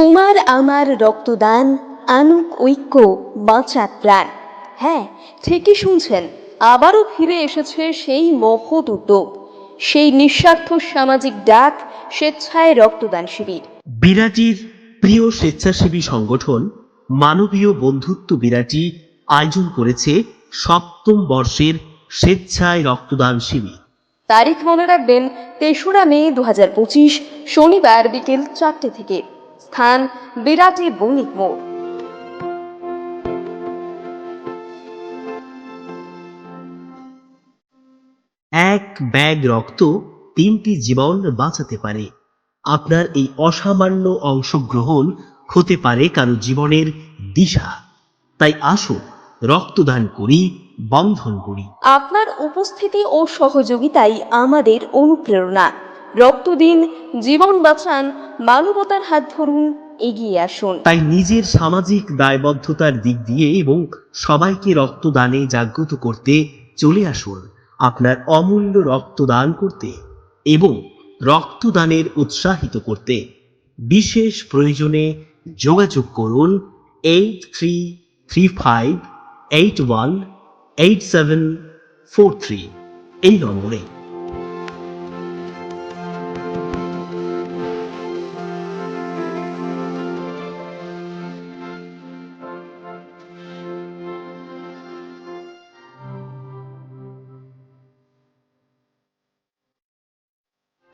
তোমার আমার রক্তদান আনুক ঐক্য বাঁচাত প্রাণ। হ্যাঁ ঠিকই শুনছেন আবারও ফিরে এসেছে সেই মহৎ উদ্যোগ। সেই নিঃস্বার্থ সামাজিক ডাক স্বেচ্ছায় রক্তদান শিবির। বিরাটির প্রিয় স্বেচ্ছাসেবী সংগঠন মানবীয় বন্ধুত্ব বিরাটি আয়োজন করেছে সপ্তম বর্ষের স্বেচ্ছায় রক্তদান শিবির। তারিখ মনে রাখবেন তেসরা মে দু পঁচিশ শনিবার বিকেল চারটে থেকে। স্থান বিরাটি বণিক মোড়। এক ব্যাগ রক্ত তিনটি জীবন বাঁচাতে পারে। আপনার এই অসামান্য অংশগ্রহণ হতে পারে কারও জীবনের দিশা। তাই আসুন রক্তদান করি বন্ধন করি। আপনার উপস্থিতি ও সহযোগিতাই আমাদের অনুপ্রেরণা। রক্ত দিন জীবন বাঁচান, মানবতার হাত ধরুন, এগিয়ে আসুন। তাই নিজের সামাজিক দায়বদ্ধতার দিক দিয়ে এবং সবাইকে রক্তদানে জাগ্রত করতে চলে আসুন। আপনার অমূল্য রক্তদান করতে এবং রক্তদানের উৎসাহিত করতে বিশেষ প্রয়োজনে যোগাযোগ করুন eight three three five eight one eight seven four three এই নম্বরে।